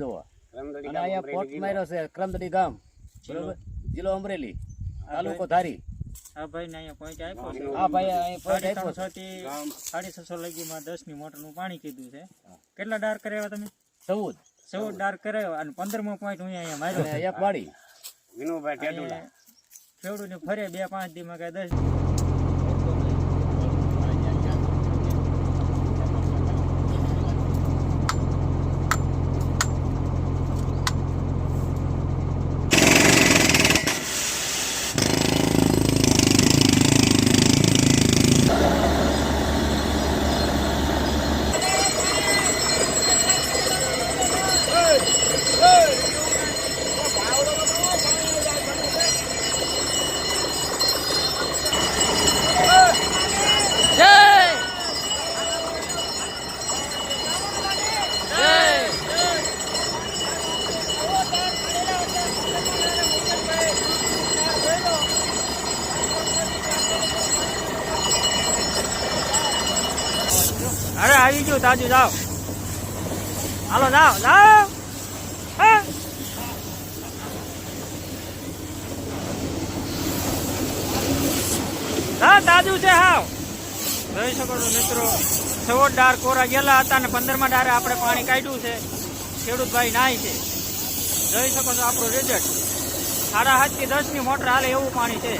જોવા અને અહીંયા અમરેલી માર્યો છે ક્રમદડી ગામ. બરોબર? જિલ્લો અમરેલી. તાલુકો ધારી. આ ભાઈ ને અહીંયા પોઈન્ટ આપ્યો છે. આ ભાઈ અહીં પોઈન્ટ સાડી આપ્યો છે. ત્રણસો થી સાડી છસો લગીમાં દસની મોટરનું પાણી કીધું છે. કેટલા ડાર કરાવ્યા તમે? ચૌદ. ચૌદ ડાર કરાવ્યો અને પંદરમો પોઈન્ટ હું અહીંયા માર્યો એક વાડી વિનુભાઈ ખેડૂત ને ફરે બે પાંચ દી માં કઈ દસ અરે આવી ગયું, તાજુ જાઓ. હાલો, જાઓ જાઓ. હા? તાજુ છે, હાવ. જોઈ શકો છો મિત્રો સવોટ ડાર કોરા ગયેલા હતા ને પંદરમાં ડારે આપણે પાણી કાઢ્યું છે. ખેડૂત ભાઈ નાય છે. જોઈ શકો છો આપણું રિઝલ્ટ સાડા સાતથી દસની મોટર હાલે એવું પાણી છે.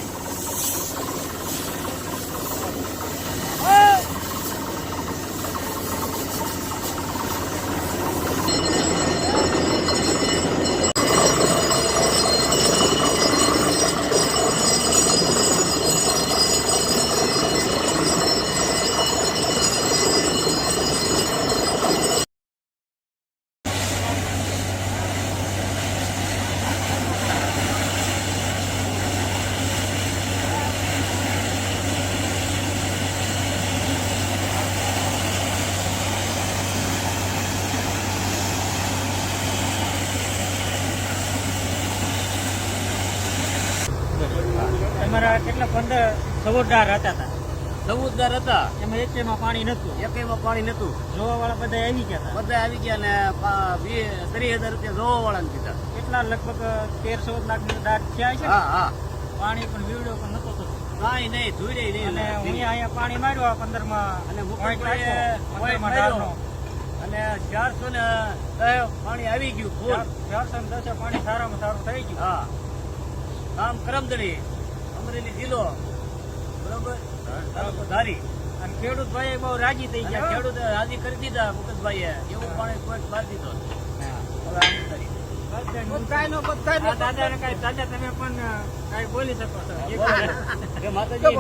તમારા કેટલા પંદર સવોટ ડાર હતા તા. હતા? એમાં એકેમાં પાણી નતું એકેયમાં પાણી નતું જોવા વાળા બધા આવી ગયા હતા બધા આવી ગયા ને ત્રીસ હજાર રૂપિયા જોવા વાળાને કીધા. કેટલા લગભગ તેર ચૌદ લાખ દાટ થયા છે? હા હા. પાણી પણ વીવડ્યો પણ નતો થતો. કાંઈ નહીં ધૂળે નહીં. અને હું અહીંયા પાણી માર્યો પંદરમાં અને માર્યો. અને ચારસો ને પાણી આવી ગયું ચારસો ને દસ પાણી સારામાં સારું થઈ ગયું. હા. ગામ કરમદડી અમરેલી જિલ્લો. બરોબર? તાલુકો ધારી. અને ખેડૂત ભાઈ બહુ રાજી થઈ ગયા. ખેડૂત રાજી કરી દીધા મુકેશભાઈ એવું પણ કોઈ બાર દીધો. હવે આમ કરી આ દાદાને કાંઈ દાદા તમે પણ કાંઈ બોલી શકો છો કે માતાજી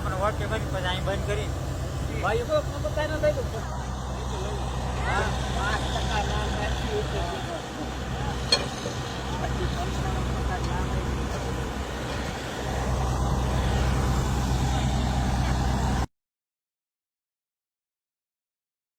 અમને પાણી હા, હા. પછી અહીં બંધ કરી ભાઈઓ